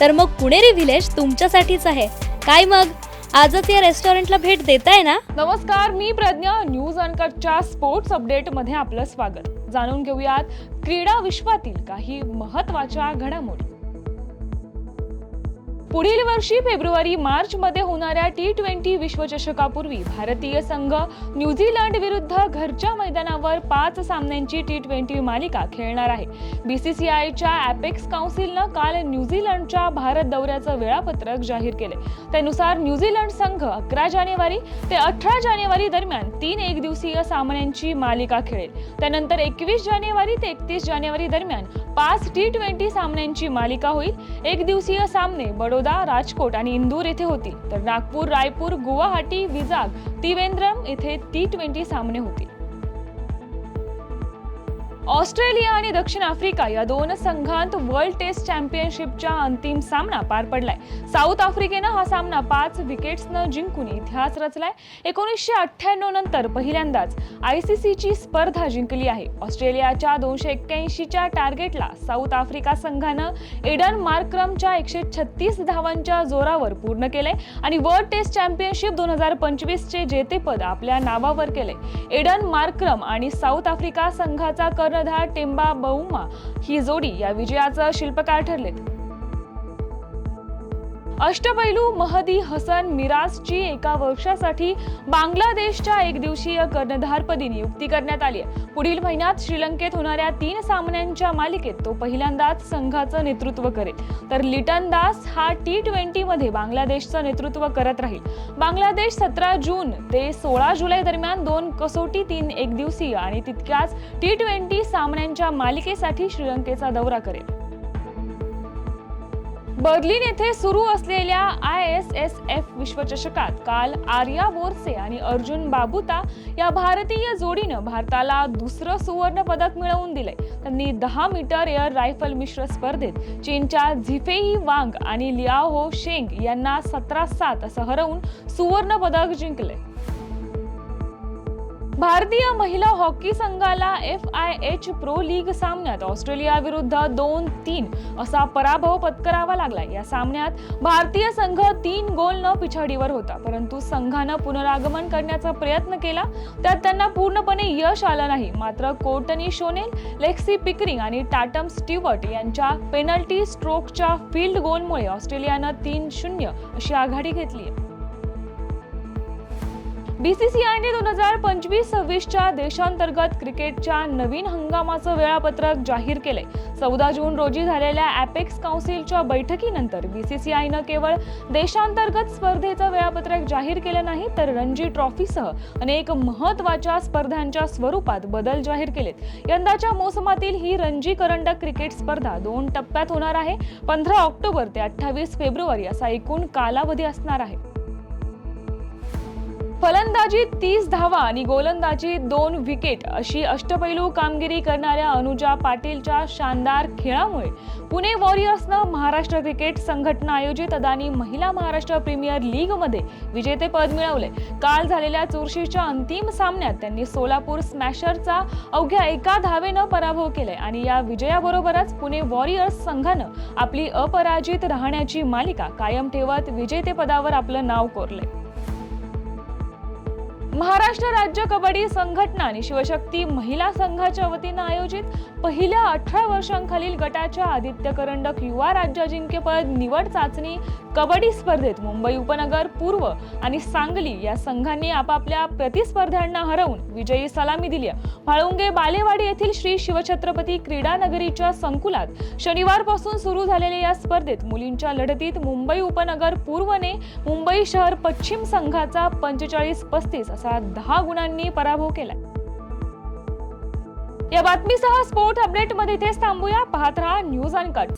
तर मग पुणेरी व्हिलेज तुमच्यासाठीच आहे. काय मग? आजच या रेस्टॉरंटला भेट देताय ना? नमस्कार मी प्रज्ञा. न्यूज अनकटच्या स्पोर्ट्स अपडेटमध्ये आपलं स्वागत. जाणून घेऊयात क्रीडा विश्वातील काही महत्त्वाच्या घडामोडी. पुढील वर्षी फेब्रुवारी मार्च मध्ये होणाऱ्या टी ट्वेंटी विश्वचषकापूर्वी भारतीय संघ न्यूझीलंड विरुद्ध घरच्या मैदानावर पाच सामन्यांची टी ट्वेंटी मालिका खेळणार आहे. बीसीसीआयच्या ॲपेक्स काउन्सिलनं काल न्यूझीलंडच्या भारत दौऱ्याचं वेळापत्रक जाहीर केले. त्यानुसार न्यूझीलंड संघ अकरा जानेवारी ते अठरा जानेवारी दरम्यान तीन एक दिवसीय सामन्यांची मालिका खेळेल. त्यानंतर एकवीस जानेवारी ते एकतीस जानेवारी दरम्यान पाच टी ट्वेंटी सामन्यांची मालिका होईल. एक दिवसीय सामने बडोदा राजकोट आणि इंदूर येथे होतील. तर नागपूर रायपूर गुवाहाटी विजाग त्रिवेंद्रम येथे टी ट्वेंटी सामने होतील. ऑस्ट्रेलिया आणि दक्षिण आफ्रिका या दोन संघांत वर्ल्ड टेस्ट चॅम्पियनशिपचा अंतिम सामना पार पडलाय. साऊथ आफ्रिकेनं हा सामना पाच विकेट्सनं जिंकून इतिहास रचलाय. एकोणीसशे अठ्ठ्याण्णव नंतर पहिल्यांदाच आय सी सीची स्पर्धा जिंकली आहे. ऑस्ट्रेलियाच्या दोनशे एक्क्याऐंशीच्या टार्गेटला साऊथ आफ्रिका संघानं एडन मार्क्रमच्या एकशे छत्तीस धावांच्या जोरावर पूर्ण केलंय आणि वर्ल्ड टेस्ट चॅम्पियनशिप दोन हजार पंचवीसचे जेतेपद आपल्या नावावर केलंय. एडन मार्क्रम आणि साऊथ आफ्रिका संघाचा कर्ण कर्णधार टिंबा बौमा ही जोडी या विजयाचं शिल्पकार ठरलेत अष्टपैलू महदी हसन मिराजची एका वर्षासाठी बांगलादेशच्या एकदिवसीय कर्णधारपदी नियुक्ती करण्यात आली आहे. पुढील महिन्यात श्रीलंकेत होणाऱ्या तीन सामन्यांच्या मालिकेत तो पहिल्यांदाच संघाचं नेतृत्व करेल. तर लिटन दास हा टी ट्वेंटी मध्ये बांगलादेशचं नेतृत्व करत राहील. बांगलादेश सतरा जून ते सोळा जुलै दरम्यान दोन कसोटी तीन एकदिवसीय आणि तितक्याच टी ट्वेंटी सामन्यांच्या मालिकेसाठी श्रीलंकेचा दौरा करेल. बर्लिन येथे सुरू असलेल्या आय एस एस एफ विश्वचषकात काल आर्या बोरसे आणि अर्जुन बाबुता या भारतीय जोडीनं भारताला दुसरं सुवर्ण पदक मिळवून दिलंय. त्यांनी दहा मीटर एअर रायफल मिश्र स्पर्धेत चीनच्या झिफेई वांग आणि लियाओ शेंग यांना सतरा सात असं हरवून सुवर्ण पदक जिंकलंय. भारतीय महिला हॉकी संघाला F I H pro league सामन्यात ऑस्ट्रेलिया विरुद्ध दोन तीन असा पराभव पत्करावा लागला. या सामन्यात भारतीय संघ तीन गोल न पिछाडीवर होता परंतु संघानं पुनरागमन करण्याचा प्रयत्न केला. त्यात त्यांना पूर्णपणे यश आलं नाही. मात्र कोर्टनी शोनेल लेक्सी पिकरिंग आणि टाटम स्टीवर्ट यांच्या पेनल्टी स्ट्रोकच्या फील्ड गोलमुळे ऑस्ट्रेलियानं तीन शून्य अशी आघाडी घेतली आहे. बीसीसीआयने दोन हजार पंचवीस सव्वीसच्या देशांतर्गत क्रिकेटच्या नवीन हंगामाचं वेळापत्रक जाहीर केले चौदा जून रोजी झालेल्या ॲपेक्स काउन्सिलच्या बैठकीनंतर बीसीसीआयनं केवळ देशांतर्गत स्पर्धेचं वेळापत्रक जाहीर केलं नाही तर रणजी ट्रॉफीसह अनेक महत्त्वाच्या स्पर्धांच्या स्वरूपात बदल जाहीर केलेत. यंदाच्या मोसमातील ही रणजी करंडक क्रिकेट स्पर्धा दोन टप्प्यात होणार आहे. पंधरा ऑक्टोबर ते अठ्ठावीस फेब्रुवारी असा एकूण कालावधी असणार आहे. फलंदाजी तीस धावा आणि गोलंदाजी दोन विकेट अशी अष्टपैलू कामगिरी करणाऱ्या अनुजा पाटीलच्या शानदार खेळामुळे पुणे वॉरियर्सनं महाराष्ट्र क्रिकेट संघटना आयोजित अदानी महिला महाराष्ट्र प्रीमियर लीगमध्ये विजेतेपद मिळवले. काल झालेल्या चुरशीच्या अंतिम सामन्यात त्यांनी सोलापूर स्मॅशरचा अवघ्या एका धावेनं पराभव केलाय आणि या विजयाबरोबरच पुणे वॉरियर्स संघानं आपली अपराजित राहण्याची मालिका कायम ठेवत विजेतेपदावर आपलं नाव कोरलंय. महाराष्ट्र राज्य कबड्डी संघटना आणि शिवशक्ती महिला संघाच्या वतीनं आयोजित पहिल्या अठरा वर्षांखालील गटाच्या आदित्य करंडक युवा राज्य अजिंक्यपद निवड चाचणी कबड्डी स्पर्धेत मुंबई उपनगर पूर्व आणि सांगली या संघांनी आपापल्या प्रतिस्पर्ध्यांना हरवून विजयी सलामी दिली आहे. म्हाळुंगे बालेवाडी येथील श्री शिवछत्रपती क्रीडा नगरीच्या संकुलात शनिवारपासून सुरू झालेल्या या स्पर्धेत मुलींच्या लढतीत मुंबई उपनगर पूर्वने मुंबई शहर पश्चिम संघाचा पंचेचाळीस पस्तीस असा असा दहा गुणांनी पराभव केला या बातमीसह स्पोर्ट अपडेटमध्ये इथेच थांबूया. पाहत राहा न्यूज अनकट.